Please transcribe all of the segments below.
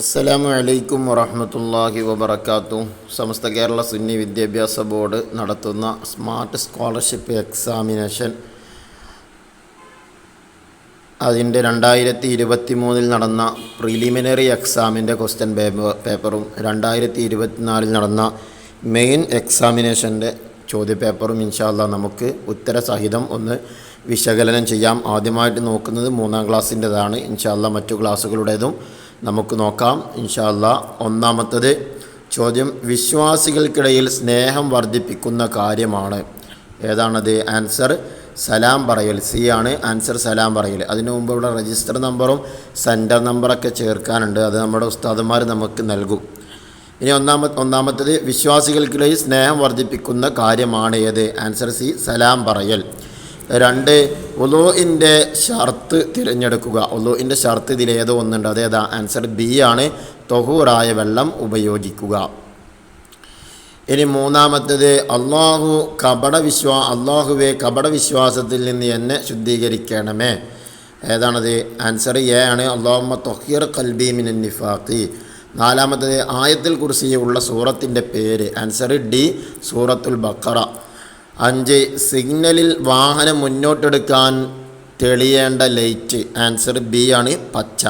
അസ്സലാമു അലൈക്കും വറഹമത്തല്ലാഹി വബർക്കാത്തു സമസ്ത കേരള സുന്നി വിദ്യാഭ്യാസ ബോർഡ് നടത്തുന്ന സ്മാർട്ട് സ്കോളർഷിപ്പ് എക്സാമിനേഷൻ. അതിന്റെ രണ്ടായിരത്തി ഇരുപത്തി മൂന്നിൽ നടന്ന പ്രിലിമിനറി എക്സാമിന്റെ ക്വസ്റ്റ്യൻ പേപ്പർ പേപ്പറും രണ്ടായിരത്തി ഇരുപത്തിനാലിൽ നടന്ന മെയിൻ എക്സാമിനേഷന്റെ ചോദ്യപേപ്പറും ഇൻഷാല്ല നമുക്ക് ഉത്തരസഹിതം ഒന്ന് വിശകലനം ചെയ്യാം. ആദ്യമായിട്ട് നോക്കുന്നത് മൂന്നാം ക്ലാസ്സിന്റെതാണ്. ഇൻഷാല്ല മറ്റു ക്ലാസ്സുകളുടേതും നമുക്ക് നോക്കാം. ഇൻഷാല്ല ഒന്നാമത്തത് ചോദ്യം വിശ്വാസികൾക്കിടയിൽ സ്നേഹം വർദ്ധിപ്പിക്കുന്ന കാര്യമാണ്. ഏതാണത്? ആൻസർ സലാം പറയൽ. സി ആണ് ആൻസർ സലാം പറയൽ. അതിനു മുമ്പ് ഇവിടെ രജിസ്റ്റർ നമ്പറും സെന്റർ നമ്പറൊക്കെ ചേർക്കാനുണ്ട്. അത് നമ്മുടെ ഉസ്താദന്മാർ നമുക്ക് നൽകും. ഇനി ഒന്നാമ ഒന്നാമത്തത് വിശ്വാസികൾക്കിടയിൽ സ്നേഹം വർദ്ധിപ്പിക്കുന്ന കാര്യമാണ് ഏത്? ആൻസർ സി സലാം പറയൽ. രണ്ട് ഒലോയിന്റെ ഷർത്ത് തിരഞ്ഞെടുക്കുക. ഒലോയിന്റെ ഷർത്ത് ഇതിൽ ഏതോ ഒന്നുണ്ട്. അതേതാ ആൻസർ ബി ആണ്. തൊഹൂറായ വെള്ളം ഉപയോഗിക്കുക. ഇനി മൂന്നാമത്തേത് അള്ളാഹു കപട വിശ്വാ അള്ളാഹുവെ കപട വിശ്വാസത്തിൽ നിന്ന് എന്നെ ശുദ്ധീകരിക്കണമേ. ഏതാണത്? ആൻസർ എ ആണ്. അള്ളാഹുമ്മ തൊഹീർ കൽബി മിനൻ നിഫാഖി. നാലാമത്തത് ആയത്തിൽ കുറിച്ച് ഉള്ള സൂറത്തിന്റെ പേര്. ആൻസർ ഡി സൂറത്തുൽ ബക്കറ അഞ്ച് സിഗ്നലിൽ വാഹനം മുന്നോട്ടെടുക്കാൻ തെളിയേണ്ട ലൈറ്റ്. ആൻസർ ബി ആണ് പച്ച.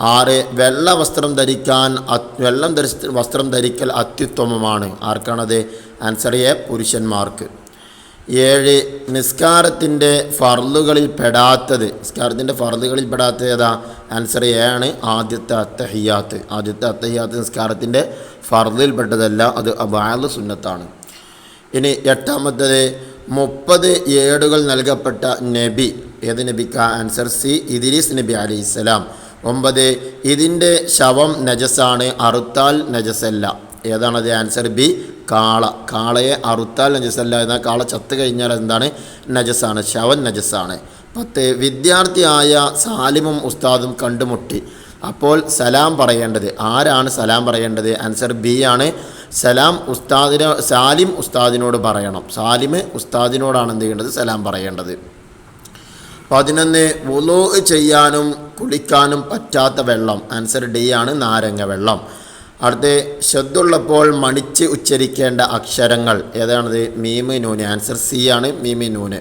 ആറ് വെള്ള വസ്ത്രം ധരിക്കാൻ വെള്ളം ധരി വസ്ത്രം ധരിക്കൽ അത്യുത്തമമാണ്. ആർക്കാണത്? ആൻസർ എ പുരുഷന്മാർക്ക്. ഏഴ് നിസ്കാരത്തിന്റെ ഫർലുകളിൽ പെടാത്തത്. നിസ്കാരത്തിന്റെ ഫർലുകളിൽ പെടാത്തത് ഏതാ? ആൻസർ എ ആണ് ആദ്യത്തെ അത്തഹിയാത്ത്. ആദ്യത്തെ അത്തഹിയാത്ത് നിസ്കാരത്തിന്റെ ഫർലിൽപ്പെട്ടതല്ല പെട്ടതല്ല അത് അബാല സുന്നത്താണ്. ഇനി എട്ടാമത്തത് മുപ്പത് ഏടുകൾ നൽകപ്പെട്ട നബി. ഏത് നബിക്ക? ആൻസർ സി ഇദ്രീസ് നബി അലി ഇസ്ലാം ഒമ്പത് ഇതിന്റെ ശവം നജസാണ് അറുത്താൽ നജസല്ല. ഏതാണത്? ആൻസർ ബി കാള. കാളയെ അറുത്താൽ നജസല്ല. എന്നാൽ കാള ചത്ത് കഴിഞ്ഞാൽ എന്താണ്? നജസാണ് ശവൻ നജസാണ്. പത്ത് വിദ്യാർത്ഥിയായ സാലിമും ഉസ്താദും കണ്ടുമുട്ടി. അപ്പോൾ സലാം പറയേണ്ടത് ആരാണ് സലാം പറയേണ്ടത്? ആൻസർ ബി ആണ്. സലാം ഉസ്താദിനെ സാലിം ഉസ്താദിനോട് പറയണം. സാലിം ഉസ്താദിനോടാണ് എന്ത് ചെയ്യേണ്ടത്? സലാം പറയേണ്ടത്. പതിനൊന്ന് വുളു ചെയ്യാനും കുളിക്കാനും പറ്റാത്ത വെള്ളം. ആൻസർ ഡി ആണ് നാരങ്ങ വെള്ളം. അടുത്ത് ശ്രദ്ധുള്ളപ്പോൾ മണിച്ച് ഉച്ചരിക്കേണ്ട അക്ഷരങ്ങൾ. ഏതാണത്? മീമ് നൂന്. ആൻസർ സി ആണ് മീമി നൂന്.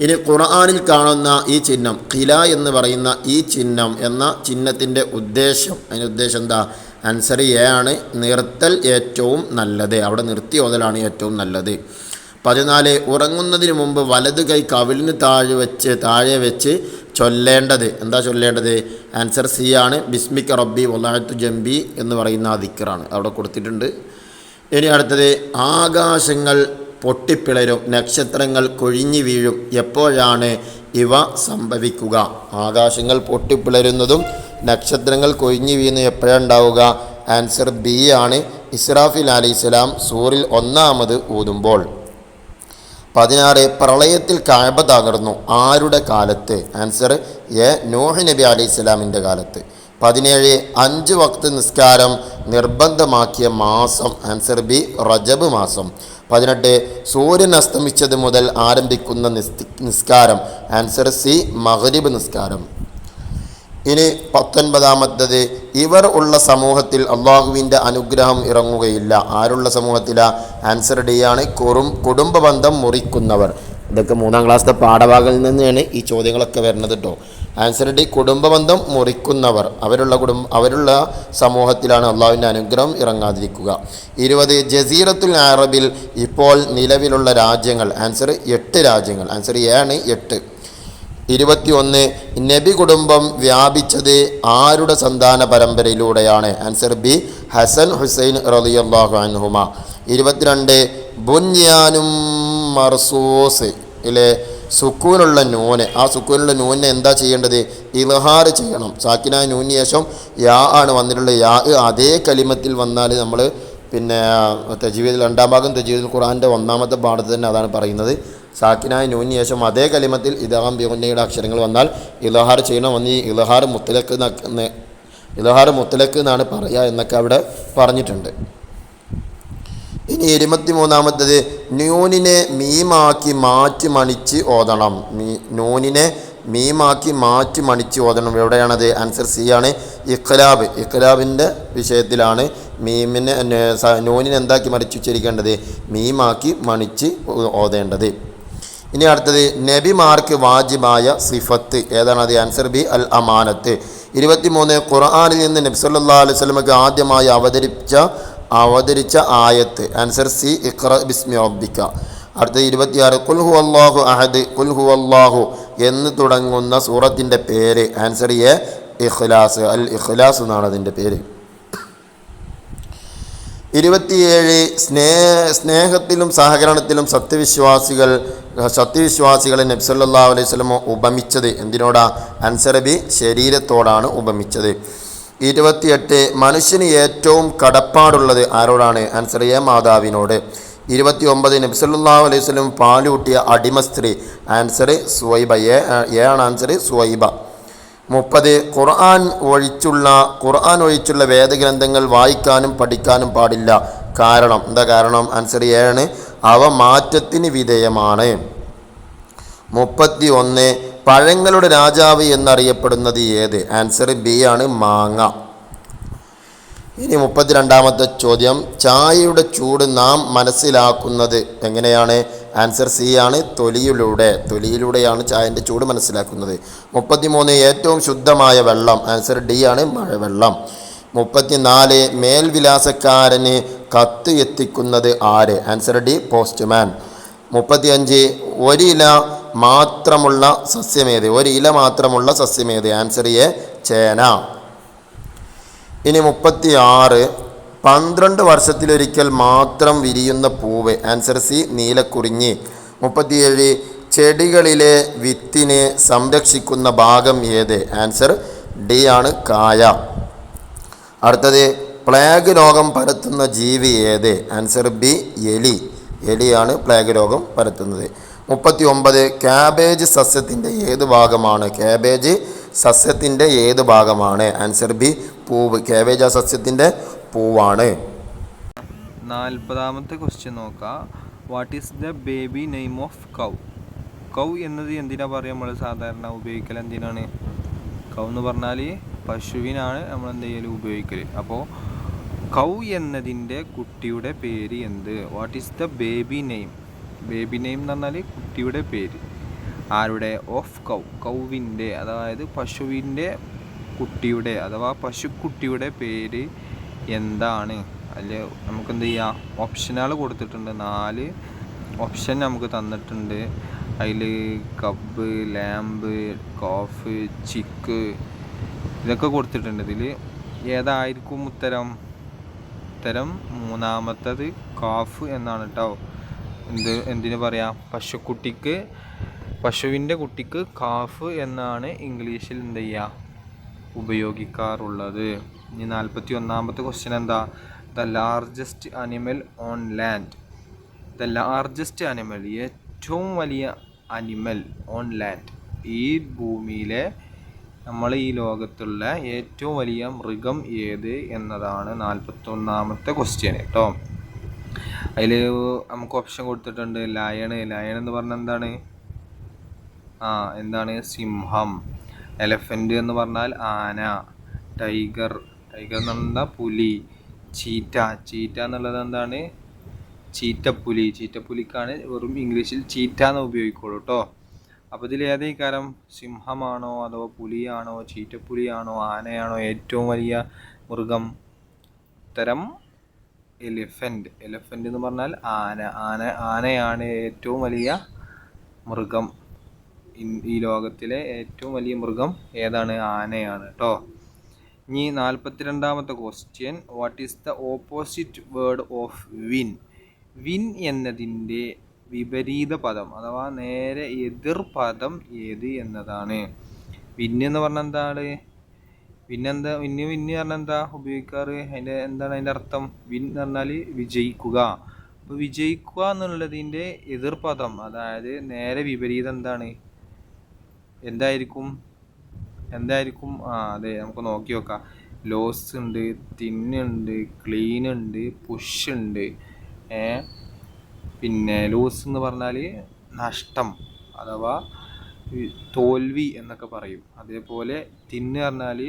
ഇനി ഖുർആാനിൽ കാണുന്ന ഈ ചിഹ്നം ഖില എന്ന് പറയുന്ന ഈ ചിഹ്നം എന്ന ചിഹ്നത്തിന്റെ ഉദ്ദേശം. അതിന്റെ ഉദ്ദേശം എന്താ? ആൻസർ എ ആണ്. നിർത്തൽ ഏറ്റവും നല്ലത്. അവിടെ നിർത്തി ഓതലാണ് ഏറ്റവും നല്ലത്. പതിനാല് ഉറങ്ങുന്നതിന് മുമ്പ് വലത് കൈ കവിലിന് താഴെ വെച്ച് താഴെ വെച്ച് ചൊല്ലേണ്ടത്. എന്താ ചൊല്ലേണ്ടത്? ആൻസർ സി ആണ്. ബിസ്മിക്ക റബ്ബി വലാത്തു ജംബി എന്ന് പറയുന്ന ആ ദിക്കറാണ് അവിടെ കൊടുത്തിട്ടുണ്ട്. ഇനി അടുത്തത് ആകാശങ്ങൾ പൊട്ടിപ്പിളരും നക്ഷത്രങ്ങൾ കൊഴിഞ്ഞു വീഴും. എപ്പോഴാണ് ഇവ സംഭവിക്കുക? ആകാശങ്ങൾ പൊട്ടിപ്പിളരുന്നതും നക്ഷത്രങ്ങൾ കൊഴിഞ്ഞു വീണു എപ്പോഴുണ്ടാവുക? ആൻസർ ബി ആണ്. ഇസ്രാഫിൽ അലൈഹിസ്സലാം സൂറിൽ ഒന്നാമത് ഊതുമ്പോൾ. പതിനാറ് പ്രളയത്തിൽ കായബ തകർന്നു. ആരുടെ കാലത്ത്? ആൻസർ എ നൂഹ് നബി അലൈഹി സ്വലാമിന്റെ കാലത്ത്. പതിനേഴ് അഞ്ച് വക്ത് നിസ്കാരം നിർബന്ധമാക്കിയ മാസം. ആൻസർ ബി റജബ് മാസം. പതിനെട്ട് സൂര്യൻ അസ്തമിച്ചത് മുതൽ ആരംഭിക്കുന്ന നിസ്കാരം. ആൻസർ സി മഹരിബ് നിസ്കാരം. ഇനി പത്തൊൻപതാമത്തത് ഇവർ ഉള്ള സമൂഹത്തിൽ അള്ളാഹുവിന്റെ അനുഗ്രഹം ഇറങ്ങുകയില്ല. ആരുള്ള സമൂഹത്തിലാ? ആൻസർ ഡി ആണ്. കുറും കുടുംബ ബന്ധം മുറിക്കുന്നവർ. ഇതൊക്കെ മൂന്നാം ക്ലാസ്സിലെ പാഠഭാഗത്തിൽ നിന്നാണ് ഈ ചോദ്യങ്ങളൊക്കെ വരുന്നത് കേട്ടോ ആൻസർ ഡി കുടുംബ ബന്ധം മുറിക്കുന്നവർ. അവരുള്ള കുടുംബ അവരുള്ള സമൂഹത്തിലാണ് അള്ളാഹുവിന്റെ അനുഗ്രഹം ഇറങ്ങാതിരിക്കുക. ഇരുപത് ജസീറത്തുൽ അറബിൽ ഇപ്പോൾ നിലവിലുള്ള രാജ്യങ്ങൾ. ആൻസർ എട്ട് രാജ്യങ്ങൾ. ആൻസർ എ ആണ് എട്ട്. ഇരുപത്തിയൊന്ന് നബി കുടുംബം വ്യാപിച്ചത് ആരുടെ സന്താന പരമ്പരയിലൂടെയാണ്? ആൻസർ ബി ഹസൻ ഹുസൈൻ റളിയല്ലാഹു അൻഹുമ. ഇരുപത്തിരണ്ട് ബുന്യാനും മർസൂസ് ഇല്ലേ സുക്കൂനുള്ള നൂന്. ആ സുക്കൂനുള്ള നൂനിനെ എന്താ ചെയ്യേണ്ടത്? ഇലഹാർ ചെയ്യണം. സാക്കിന നൂന് ശേഷം യാ ആണ് വന്നിട്ടുള്ളത് യാ. അതേ കലിമത്തിൽ വന്നാൽ നമ്മൾ പിന്നെ തജീവിൽ രണ്ടാം ഭാഗം തജീവിൽ ഖുറാന്റെ ഒന്നാമത്തെ പാഠത്തിൽ തന്നെ അതാണ് പറയുന്നത്. സാക്കിനായ നൂന് ശേഷം അതേ കലിമത്തിൽ ഇദാം ബിഹുന്നയുടെ അക്ഷരങ്ങൾ വന്നാൽ ഇലഹാർ ചെയ്യണമെന്ന് ഈ ഇലഹാർ മുത്തലക്ക് ഇലഹാർ മുത്തലക്ക് എന്നാണ് പറയുക എന്നൊക്കെ അവിടെ പറഞ്ഞിട്ടുണ്ട്. ഇനി ഇരുപത്തി മൂന്നാമത്തത് ന്യൂനിനെ മീമാക്കി മാറ്റി മണിച്ച് ഓതണം. മീ നൂനിനെ മീമാക്കി മാറ്റി മണിച്ച് ഓതണം. എവിടെയാണത്? ആൻസർ സി ആണ്. ഇഖ്ലാബ്. ഇഖ്ലാബിന്റെ വിഷയത്തിലാണ് മീമിനെ നൂനിനെ എന്താക്കി മറിച്ച് ഉച്ചരിക്കേണ്ടത്? മീമാക്കി മണിച്ച് ഓതേണ്ടത്. ഇനി അടുത്തത് നബിമാർക്ക് വാജിബായ സിഫത്ത്. ഏതാണ് അത്? ആൻസർ ബി അൽ അമാനത്ത്. ഇരുപത്തിമൂന്ന് ഖുർആാനിൽ നിന്ന് നബി സല്ലല്ലാഹു അലൈഹി വസല്ലമക്ക് ആദ്യമായി അവതരിച്ച അവതരിച്ച ആയത്ത്. ആൻസർ സി ഇഖ്റ ബിസ്മി ഒബിക്ക അടുത്ത ഇരുപത്തിയാറ് കുൽഹു അള്ളാഹു അഹദ്. കുൽഹു അള്ളാഹു എന്ന് തുടങ്ങുന്ന സൂറത്തിന്റെ പേര്. ആൻസർ എ ഇഖ്ലാസ്. അൽ ഇഖ്ലാസ് എന്നാണ് അതിന്റെ പേര്. ഇരുപത്തിയേഴ് സ്നേഹ സ്നേഹത്തിലും സഹകരണത്തിലും സത്യവിശ്വാസികൾ സത്യവിശ്വാസികളെ നബ്സല്ലാ അലൈഹി സ്വലമ ഉപമിച്ചത് എന്തിനോടാ? അൻസറബി ശരീരത്തോടാണ് ഉപമിച്ചത്. ഇരുപത്തിയെട്ട് മനുഷ്യന് ഏറ്റവും കടപ്പാടുള്ളത് ആരോടാണ്? അൻസറിയ മാതാവിനോട്. ഇരുപത്തി ഒമ്പത് നബ്സല്ലാ അലൈഹി സ്വലം പാലൂട്ടിയ അടിമ സ്ത്രീ ആൻസർ സുവൈബ. എ ആണ് ആൻസർ സുവൈബ. മുപ്പത് ഖുർആൻ ഒഴിച്ചുള്ള ഖുർആൻ ഒഴിച്ചുള്ള വേദഗ്രന്ഥങ്ങൾ വായിക്കാനും പഠിക്കാനും പാടില്ല. കാരണം എന്താ കാരണം? ആൻസർ ഏഴാണ് അവ മാറ്റത്തിന് വിധേയമാണ്. മുപ്പത്തി ഒന്ന് പഴങ്ങളുടെ രാജാവ് എന്നറിയപ്പെടുന്നത് ഏത്? ആൻസർ ബി ആണ് മാങ്ങ. ഇനി മുപ്പത്തിരണ്ടാമത്തെ ചോദ്യം ചായയുടെ ചൂട് നാം മനസ്സിലാക്കുന്നത് എങ്ങനെയാണ്? ആൻസർ സി ആണ് തൊലിയിലൂടെ. തൊലിയിലൂടെയാണ് ചായന്റെ ചൂട് മനസ്സിലാക്കുന്നത്. മുപ്പത്തിമൂന്ന് ഏറ്റവും ശുദ്ധമായ വെള്ളം. ആൻസർ ഡി ആണ് മഴവെള്ളം. മുപ്പത്തിനാല് മേൽവിലാസക്കാരന് കത്ത് എത്തിക്കുന്നത് ആര്? ആൻസർ ഡി പോസ്റ്റ്മാൻ മുപ്പത്തിയഞ്ച് ഒരില മാത്രമുള്ള സസ്യമേത്. ഒരു ഇല മാത്രമുള്ള സസ്യമേത്. ആൻസർ എ ചേന. ഇനി മുപ്പത്തി ആറ് പന്ത്രണ്ട് വർഷത്തിലൊരിക്കൽ മാത്രം വിരിയുന്ന പൂവ്. ആൻസർ സി നീലക്കുറിഞ്ഞി. മുപ്പത്തിയേഴ് ചെടികളിലെ വിത്തിനെ സംരക്ഷിക്കുന്ന ഭാഗം ഏത്? ആൻസർ ഡി ആണ് കായ. അടുത്തത് പ്ലേഗ് രോഗം പരത്തുന്ന ജീവി ഏത്? ആൻസർ ബി എലി. എലിയാണ് പ്ലേഗ് രോഗം പരത്തുന്നത്. മുപ്പത്തി ഒമ്പത് ക്യാബേജ് സസ്യത്തിന്റെ ഏത് ഭാഗമാണ്? ക്യാബേജ് സസ്യത്തിന്റെ ഏത് ഭാഗമാണ്? ആൻസർ ബി പൂവ്. ക്യാബേജ് ആ സസ്യത്തിന്റെ പൂവാണ്. നാൽപ്പതാമത്തെ ക്വസ്റ്റ്യൻ നോക്കാം. What is the baby name of cow cow എന്നത് എന്തിനാ പറയുക നമ്മൾ സാധാരണ ഉപയോഗിക്കൽ എന്തിനാണ്? കൗ എന്ന് പറഞ്ഞാൽ പശുവിനാണ് നമ്മൾ എന്തെങ്കിലും ഉപയോഗിക്കൽ അപ്പോൾ കൗ എന്നതിന്റെ കുട്ടിയുടെ പേര് എന്ത്? What is the baby name baby name എന്ന് പറഞ്ഞാൽ കുട്ടിയുടെ പേര്. ആരുടെ? ഓഫ് കൗ കൗവിന്റെ അതായത് പശുവിന്റെ കുട്ടിയുടെ അഥവാ പശുക്കുട്ടിയുടെ പേര് എന്താണ്? അതിൽ നമുക്ക് എന്ത് ചെയ്യാം? ഓപ്ഷനുകൾ കൊടുത്തിട്ടുണ്ട്. നാല് ഓപ്ഷൻ നമുക്ക് തന്നിട്ടുണ്ട്. അതിൽ കബ് ലാമ്പ് കോഫ് ചിക്ക് ഇതൊക്കെ കൊടുത്തിട്ടുണ്ട് ഇതിൽ ഏതായിരിക്കും ഉത്തരം? ഉത്തരം മൂന്നാമത്തത് കാഫ് എന്നാണ് കേട്ടോ എന്ത് എന്തിനു പറയാം? പശുക്കുട്ടിക്ക് പശുവിന്റെ കുട്ടിക്ക് കാഫ് എന്നാണ് ഇംഗ്ലീഷിൽ എന്ത് ചെയ്യുക ഉപയോഗിക്കാറുള്ളത്. ഇനി നാൽപ്പത്തി ഒന്നാമത്തെ ക്വസ്റ്റ്യൻ എന്താ? The largest animal on land the largest animal ഏറ്റവും വലിയ അനിമൽ ഓൺ ലാൻഡ് ഈ ഭൂമിയിലെ നമ്മൾ ഈ ലോകത്തുള്ള ഏറ്റവും വലിയ മൃഗം ഏത് എന്നതാണ് നാൽപ്പത്തൊന്നാമത്തെ ക്വസ്റ്റ്യൻ കേട്ടോ അതിൽ നമുക്ക് ഓപ്ഷൻ കൊടുത്തിട്ടുണ്ട് ലയണ് ലയൺ എന്ന് പറഞ്ഞാൽ എന്താണ്? ആ എന്താണ്? സിംഹം. എലഫന്റ് എന്ന് പറഞ്ഞാൽ ആന. ടൈഗർ ടൈഗർ എന്ന് പറഞ്ഞാൽ പുലി. ചീറ്റ. ചീറ്റ എന്നുള്ളത് എന്താണ്? ചീറ്റപ്പുലി. ചീറ്റപ്പുലിക്കാണ് വെറും ഇംഗ്ലീഷിൽ ചീറ്റ എന്ന് ഉപയോഗിക്കുള്ളൂ കേട്ടോ അപ്പോൾ ഇതിലേതേ കാലം സിംഹമാണോ അതോ പുലിയാണോ ചീറ്റപ്പുലിയാണോ ആനയാണോ ഏറ്റവും വലിയ മൃഗം? ഉത്തരം എലിഫന്റ് എലിഫന്റ് എന്ന് പറഞ്ഞാൽ ആന. ആന ആനയാണ് ഏറ്റവും വലിയ മൃഗം. ഈ ലോകത്തിലെ ഏറ്റവും വലിയ മൃഗം ഏതാണ്? ആനയാണ് കേട്ടോ ഇനി നാൽപ്പത്തിരണ്ടാമത്തെ question what is the opposite word of win win എന്നതിന്റെ വിപരീത പദം അഥവാ നേരെ എതിർ പദം ഏത് എന്നതാണ്. വിൻ എന്ന് പറഞ്ഞാൽ എന്താണ്? പിന്നെന്താ? വിന്ന് വിന്ന് പറഞ്ഞാൽ എന്താ ഉപയോഗിക്കാറ്? അതിന്റെ എന്താണ് അതിന്റെ അർത്ഥം? വിൻ എന്ന് പറഞ്ഞാൽ വിജയിക്കുക. അപ്പോൾ വിജയിക്കുക എന്നുള്ളതിന്റെ എതിർപദം അതായത് നേരെ വിപരീതം എന്താണ്? എന്തായിരിക്കും? എന്തായിരിക്കും? ആ അതെ നമുക്ക് നോക്കി നോക്കാം. ലോസ് ഉണ്ട് തിന്നുണ്ട് ക്ലീൻ ഉണ്ട് പുഷ് ഉണ്ട്. ഏ പിന്നെ ലൂസ് എന്ന് പറഞ്ഞാൽ നഷ്ടം അഥവാ തോൽവി എന്നൊക്കെ പറയും. അതേപോലെ തിന്ന് പറഞ്ഞാൽ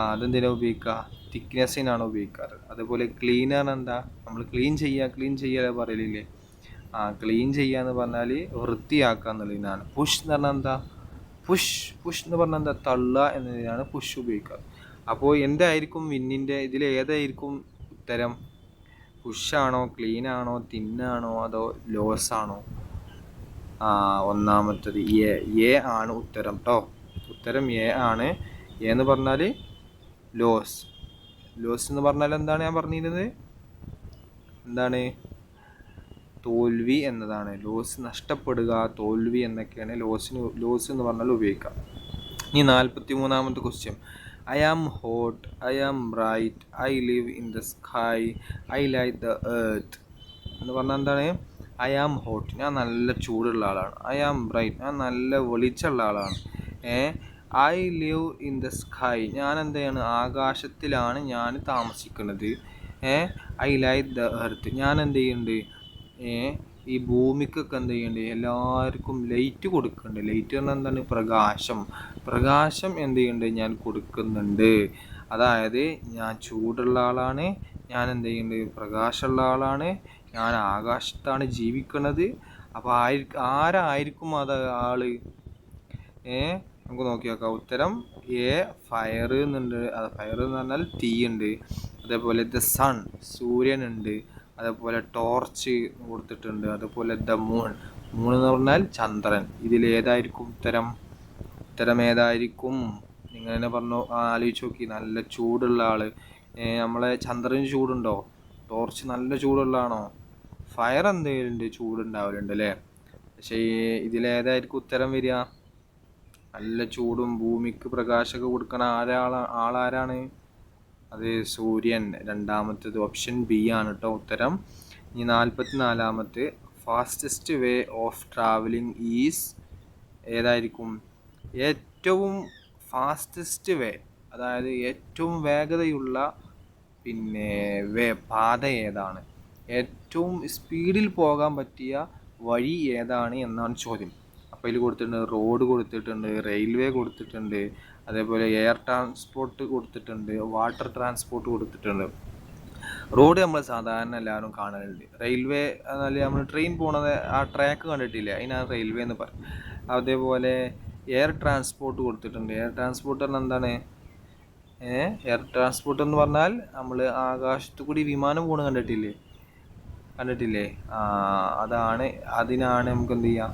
അതെന്തിനാണ് ഉപയോഗിക്കുക തിക്നെസ്സിനാണ് ഉപയോഗിക്കാറ്. അതേപോലെ ആണ് എന്താ? നമ്മൾ ക്ലീൻ ചെയ്യുക ക്ലീൻ ചെയ്യാതെ പറയലില്ലേ? ആ ക്ലീൻ ചെയ്യുക എന്ന് പറഞ്ഞാൽ വൃത്തിയാക്കുക എന്നുള്ളതിനാണ്. പുഷ് എന്ന് പറഞ്ഞാൽ എന്താ? പുഷ് പുഷ് എന്ന് പറഞ്ഞാൽ എന്താ? തള്ളുക എന്നതിനാണ് പുഷ് ഉപയോഗിക്കുക അപ്പോൾ എന്തായിരിക്കും വിന്നിന്റെ ഇതിൽ ഏതായിരിക്കും ഉത്തരം? പുഷാണോ ക്ലീൻ ആണോ തിന്നാണോ അതോ ലോസ് ആണോ ആ ഒന്നാമത്തത് എ എ ആണ് ഉത്തരം കേട്ടോ ഉത്തരം എ ആണ്. എ എന്ന് പറഞ്ഞാൽ ലോസ്. ലോസ് എന്ന് പറഞ്ഞാൽ എന്താണ് ഞാൻ പറഞ്ഞിരുന്നത്? എന്താണ്? തോൽവി എന്നതാണ്. ലോസ് നഷ്ടപ്പെടുക തോൽവി എന്നൊക്കെയാണ് ലോസിന് ലോസ് എന്ന് പറഞ്ഞാൽ ഉപയോഗിക്കാം ഇനി നാൽപ്പത്തി മൂന്നാമത്തെ question I am hot, I am bright, I live in the sky, I like the earth. എന്ന് പറഞ്ഞാൽ എന്താണ്? ഐ ആം ഹോട്ട് ഞാൻ നല്ല ചൂടുള്ള ആളാണ്. ഐ ആം ബ്രൈറ്റ് ഞാൻ നല്ല വെളിച്ചുള്ള ആളാണ്. ഏ? I live in the sky ഞാൻ എന്താണ് ആകാശത്തിലാണ് ഞാൻ താമസിക്കുന്നത്. ഏ? ഐ ലൈക്ക് ദ എർത്ത് ഞാൻ എന്ത് ചെയ്യുന്നുണ്ട്? ഏ? ഈ ഭൂമിക്കൊക്കെ എന്ത് ചെയ്യണ്ടേ? എല്ലാവർക്കും ലൈറ്റ് കൊടുക്കുന്നുണ്ട് ലൈറ്റ് പറഞ്ഞാൽ എന്താണ്? പ്രകാശം. പ്രകാശം എന്ത് ചെയ്യണ്ടേ? ഞാൻ കൊടുക്കുന്നുണ്ട്. അതായത് ഞാൻ ചൂടുള്ള ആളാണ്. ഞാൻ എന്ത് ചെയ്യുന്നുണ്ട് പ്രകാശമുള്ള ആളാണ്. ഞാൻ ആകാശത്താണ് ജീവിക്കുന്നത്. അപ്പോൾ ആയി ആരായിരിക്കും അത് ആൾ? ഏ? നമുക്ക് നോക്കി നോക്കാം ഉത്തരം എ ഫയർ എന്നുണ്ട് അത് ഫയർ എന്ന് പറഞ്ഞാൽ തീ ഉണ്ട് അതേപോലെ ദ സൺ സൂര്യനുണ്ട്. അതേപോലെ ടോർച്ച് കൊടുത്തിട്ടുണ്ട്. അതുപോലെ ദ മൂൺ മൂൺ എന്ന് പറഞ്ഞാൽ ചന്ദ്രൻ. ഇതിൽ ഏതായിരിക്കും ഉത്തരം? ഉത്തരം ഏതായിരിക്കും? നിങ്ങൾ തന്നെ പറഞ്ഞു ആലോചിച്ച് നോക്കി. നല്ല ചൂടുള്ള ആൾ. നമ്മളെ ചന്ദ്രന് ചൂടുണ്ടോ? ടോർച്ച് നല്ല ചൂടുള്ളതാണോ? ഫയർ എന്തെങ്കിലും ചൂടുണ്ടാവലുണ്ട് അല്ലേ? പക്ഷേ ഇതിലേതായിരിക്കും ഉത്തരം വരിക? നല്ല ചൂടും ഭൂമിക്ക് പ്രകാശമൊക്കെ കൊടുക്കണ ആരാളാ ആളാരാണ്? അത് സൂര്യൻ രണ്ടാമത്തേത് ഓപ്ഷൻ ബി ആണ് കേട്ടോ ഉത്തരം. ഇനി നാൽപ്പത്തി നാലാമത്തെ fastest way of travelling is ഏതായിരിക്കും? ഏറ്റവും ഫാസ്റ്റസ്റ്റ് വേ അതായത് ഏറ്റവും വേഗതയുള്ള പിന്നെ വേ പാത ഏതാണ്? ഏറ്റവും സ്പീഡിൽ പോകാൻ പറ്റിയ വഴി ഏതാണ് എന്നാണ് ചോദ്യം. അപ്പോൾ കൊടുത്തിട്ടുണ്ട് റോഡ് കൊടുത്തിട്ടുണ്ട് റെയിൽവേ കൊടുത്തിട്ടുണ്ട് അതേപോലെ എയർ ട്രാൻസ്പോർട്ട് കൊടുത്തിട്ടുണ്ട് വാട്ടർ ട്രാൻസ്പോർട്ട് കൊടുത്തിട്ടുണ്ട്. റോഡ് നമ്മൾ സാധാരണ എല്ലാവരും കാണലുണ്ട്. റെയിൽവേ എന്നാൽ നമ്മൾ ട്രെയിൻ പോണത് ആ ട്രാക്ക് കണ്ടിട്ടില്ല? അതിനാണ് റെയിൽവേ എന്ന് പറയും അതേപോലെ എയർ ട്രാൻസ്പോർട്ട് കൊടുത്തിട്ടുണ്ട്. എയർ ട്രാൻസ്പോർട്ട് പറഞ്ഞാൽ എന്താണ്? എയർ ട്രാൻസ്പോർട്ട് എന്ന് പറഞ്ഞാൽ നമ്മൾ ആകാശത്ത് കൂടി വിമാനം പോണ കണ്ടിട്ടില്ലേ? കണ്ടിട്ടില്ലേ? അതാണ് അതിനാണ് നമുക്ക് എന്ത് ചെയ്യാം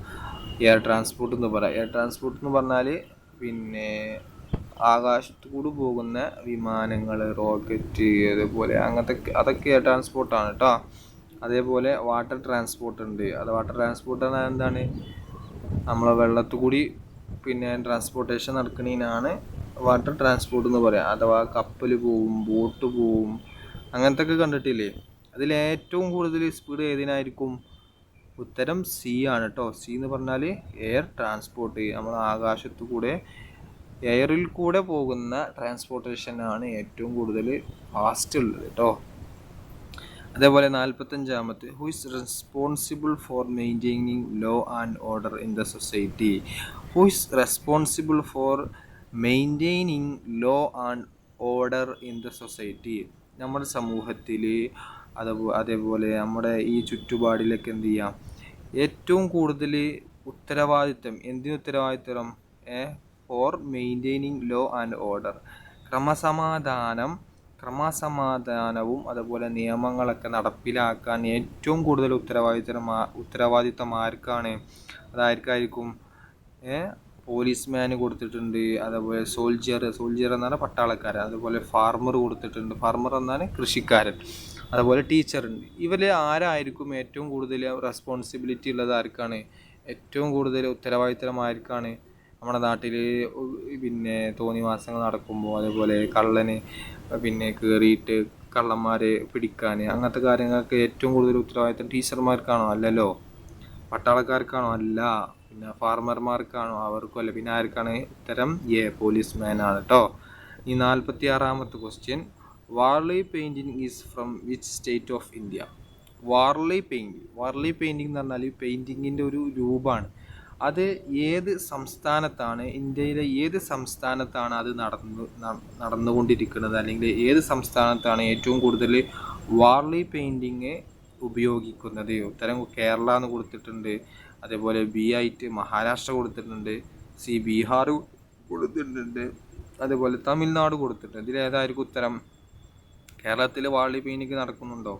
എയർ ട്രാൻസ്പോർട്ട് എന്ന് പറയാം എയർ ട്രാൻസ്പോർട്ട് എന്ന് പറഞ്ഞാൽ പിന്നെ ആകാശത്തുകൂടി പോകുന്ന വിമാനങ്ങൾ റോക്കറ്റ് അതുപോലെ അങ്ങനത്തെ അതൊക്കെ എയർ ട്രാൻസ്പോർട്ടാണ് കേട്ടോ അതേപോലെ വാട്ടർ ട്രാൻസ്പോർട്ട് ഉണ്ട്. അത് വാട്ടർ ട്രാൻസ്പോർട്ട് എന്നാൽ എന്താണ്? നമ്മളെ വെള്ളത്തു കൂടി പിന്നെ ട്രാൻസ്പോർട്ടേഷൻ നടക്കുന്നതിനാണ് വാട്ടർ ട്രാൻസ്പോർട്ട് എന്ന് പറയാം. അഥവാ കപ്പൽ പോവും ബോട്ട് പോവും അങ്ങനത്തെ ഒക്കെ കണ്ടിട്ടില്ലേ? അതിൽ ഏറ്റവും കൂടുതൽ സ്പീഡ് ഏതിനായിരിക്കും? ഉത്തരം സി ആണ് കേട്ടോ സി എന്ന് പറഞ്ഞാൽ എയർ ട്രാൻസ്പോർട്ട് നമ്മൾ ആകാശത്ത് കൂടെ എയറിൽ കൂടെ പോകുന്ന ട്രാൻസ്പോർട്ടേഷൻ ആണ് ഏറ്റവും കൂടുതൽ ഫാസ്റ്റ് ഉള്ളത് കേട്ടോ അതേപോലെ നാൽപ്പത്തഞ്ചാമത്തെ who is responsible for maintaining law and order in the society who is responsible for maintaining law and order in the society നമ്മുടെ സമൂഹത്തിൽ അതേപോലെ അതേപോലെ നമ്മുടെ ഈ ചുറ്റുപാടിലൊക്കെ എന്ത് ചെയ്യാം? ഏറ്റവും കൂടുതൽ ഉത്തരവാദിത്വം എന്തിന് ഉത്തരവാദിത്വം? For maintaining law and order. ക്രമസമാധാനം ക്രമസമാധാനവും അതുപോലെ നിയമങ്ങളൊക്കെ നടപ്പിലാക്കാൻ ഏറ്റവും കൂടുതൽ ഉത്തരവാദിത്തം ഉത്തരവാദിത്തം ആർക്കാണ്? അതാർക്കായിരിക്കും പോലീസ്മാന് കൊടുത്തിട്ടുണ്ട് അതേപോലെ സോൾജിയർ സോൾജിയർ എന്നാണ് പട്ടാളക്കാരൻ അതുപോലെ ഫാർമർ കൊടുത്തിട്ടുണ്ട്. ഫാർമർ എന്നാണ് കൃഷിക്കാരൻ. അതുപോലെ ടീച്ചറുണ്ട്. ഇവരിൽ ആരായിരിക്കും ഏറ്റവും കൂടുതൽ റെസ്പോൺസിബിലിറ്റി ഉള്ളത് ആർക്കാണ്? ഏറ്റവും കൂടുതൽ ഉത്തരവാദിത്തം ആർക്കാണ്? നമ്മുടെ നാട്ടിൽ പിന്നെ തോന്നിവാസങ്ങൾ നടക്കുമ്പോൾ അതുപോലെ കള്ളന് പിന്നെ കയറിയിട്ട് കള്ളന്മാരെ പിടിക്കാൻ അങ്ങനത്തെ കാര്യങ്ങൾക്ക് ഏറ്റവും കൂടുതൽ ഉത്തരവാദിത്തം ടീച്ചർമാർക്കാണോ? അല്ലല്ലോ. പട്ടാളക്കാർക്കാണോ? അല്ല. പിന്നെ ഫാർമർമാർക്കാണോ? അവർക്കും അല്ല. പിന്നെ ആർക്കാണ്? ഉത്തരം എ പോലീസ്മാൻ ആണ് കേട്ടോ ഈ നാൽപ്പത്തി ആറാമത്തെ question Warli painting is from which state of India Warli painting Warli painting എന്ന് പറഞ്ഞാൽ പെയിന്റിങ്ങിന്റെ ഒരു രൂപമാണ് അത് ഏത് സംസ്ഥാനത്താണ് ഇന്ത്യയിലെ ഏത് സംസ്ഥാനത്താണ് അത് നടന്നു നടന്നുകൊണ്ടിരിക്കുന്നത്? അല്ലെങ്കിൽ ഏത് സംസ്ഥാനത്താണ് ഏറ്റവും കൂടുതൽ വാർലി പെയിന്റിങ് ഉപയോഗിക്കുന്നത്? ഉത്തരം കേരള എന്ന് കൊടുത്തിട്ടുണ്ട്. അതേപോലെ ബി ആയിട്ട് മഹാരാഷ്ട്ര കൊടുത്തിട്ടുണ്ട്. സി ബീഹാർ കൊടുത്തിട്ടുണ്ട്. അതേപോലെ തമിഴ്നാട് കൊടുത്തിട്ടുണ്ട്. ഇതിലേതായിരിക്കും ഉത്തരം? കേരളത്തിൽ വാളി പെയിന്റിങ് നടക്കുന്നുണ്ടോ?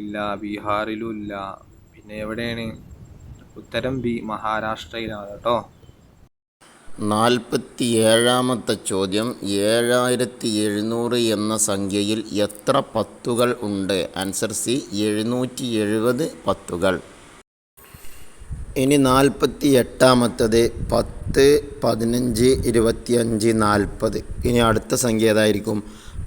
ഇല്ല ബീഹാറിലും ഇല്ല പിന്നെ എവിടെയാണ്? ഉത്തരം ബി മഹാരാഷ്ട്രയിലാണ് കേട്ടോ നാൽപ്പത്തി ഏഴാമത്തെ ചോദ്യം ഏഴായിരത്തി എഴുന്നൂറ് എന്ന സംഖ്യയിൽ എത്ര പത്തുകൾ ഉണ്ട്? ആൻസർ സി എഴുന്നൂറ്റി എഴുപത് പത്തുകൾ. ഇനി നാൽപ്പത്തി എട്ടാമത്തത് പത്ത് പതിനഞ്ച് ഇരുപത്തിയഞ്ച് നാൽപ്പത് ഇനി അടുത്ത സംഖ്യ ഏതായിരിക്കും?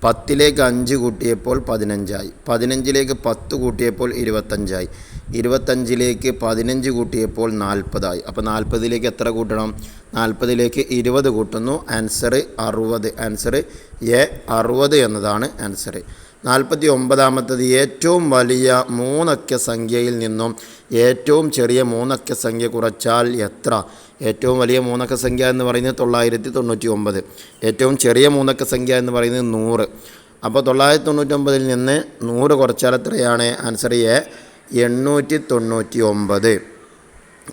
പത്തിലേക്ക് അഞ്ച് കൂട്ടിയപ്പോൾ പതിനഞ്ചായി. പതിനഞ്ചിലേക്ക് പത്ത് കൂട്ടിയപ്പോൾ ഇരുപത്തഞ്ചായി. ഇരുപത്തഞ്ചിലേക്ക് പതിനഞ്ച് കൂട്ടിയപ്പോൾ നാൽപ്പതായി. അപ്പോൾ നാൽപ്പതിലേക്ക് എത്ര കൂട്ടണം? നാൽപ്പതിലേക്ക് ഇരുപത് കൂട്ടുന്നു. ആൻസർ അറുപത്. ആൻസർ എ അറുപത് എന്നതാണ് ആൻസർ നാൽപ്പത്തി ഒമ്പതാമത്തത് ഏറ്റവും വലിയ മൂന്നക്ക സംഖ്യയിൽ നിന്നും ഏറ്റവും ചെറിയ മൂന്നക്ക സംഖ്യ കുറച്ചാൽ എത്ര? ഏറ്റവും വലിയ മൂന്നക്ക സംഖ്യ എന്ന് പറയുന്നത് തൊള്ളായിരത്തി തൊണ്ണൂറ്റി ഒമ്പത് ഏറ്റവും ചെറിയ മൂന്നക്ക സംഖ്യ എന്ന് പറയുന്നത് നൂറ്. അപ്പോൾ തൊള്ളായിരത്തി തൊണ്ണൂറ്റൊമ്പതിൽ നിന്ന് നൂറ് കുറച്ചാൽ എത്രയാണ്? ആൻസർ എ എണ്ണൂറ്റി തൊണ്ണൂറ്റി ഒമ്പത്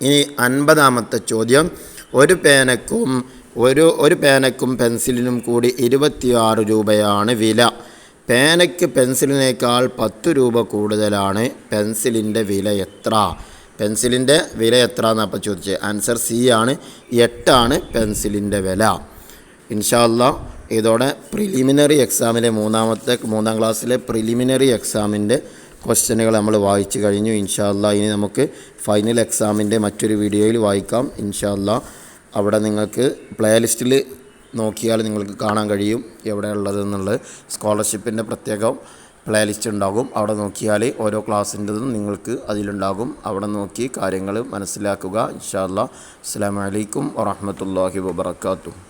ഇനി അൻപതാമത്തെ ചോദ്യം. ഒരു പേനക്കും ഒരു ഒരു പേനക്കും പെൻസിലിനും കൂടി ഇരുപത്തിയാറ് രൂപയാണ് വില. പേനയ്ക്ക് പെൻസിലിനേക്കാൾ പത്ത് രൂപ കൂടുതലാണ് പെൻസിലിന്റെ വില എത്ര? പെൻസിലിന്റെ വില എത്ര എന്നാണ് അപ്പോൾ ചോദിച്ചത് ആൻസർ സി ആണ്. എട്ടാണ് പെൻസിലിന്റെ വില. ഇൻഷാല്ല ഇതോടെ പ്രിലിമിനറി എക്സാമിലെ മൂന്നാമത്തെ മൂന്നാം ക്ലാസ്സിലെ പ്രിലിമിനറി എക്സാമിന്റെ ക്വസ്റ്റ്യനുകൾ നമ്മൾ വായിച്ചു കഴിഞ്ഞു. ഇൻഷാല്ല ഇനി നമുക്ക് ഫൈനൽ എക്സാമിന്റെ മറ്റൊരു വീഡിയോയിൽ വായിക്കാം. ഇൻഷാല്ല അവിടെ നിങ്ങൾക്ക് പ്ലേലിസ്റ്റിൽ നോക്കിയാൽ നിങ്ങൾക്ക് കാണാൻ കഴിയും എവിടെ ഉള്ളതെന്നുള്ളത് സ്കോളർഷിപ്പിന്റെ പ്രത്യേകം പ്ലേലിസ്റ്റ് ഉണ്ടാകും. അവിടെ നോക്കിയാൽ ഓരോ ക്ലാസ്സിന്റെതും നിങ്ങൾക്ക് അതിലുണ്ടാകും. അവിടെ നോക്കി കാര്യങ്ങൾ മനസ്സിലാക്കുക. ഇൻഷാല്ല അസ്സാം വലൈക്കും വറഹമത്തല്ലാഹി വബർക്കാത്തു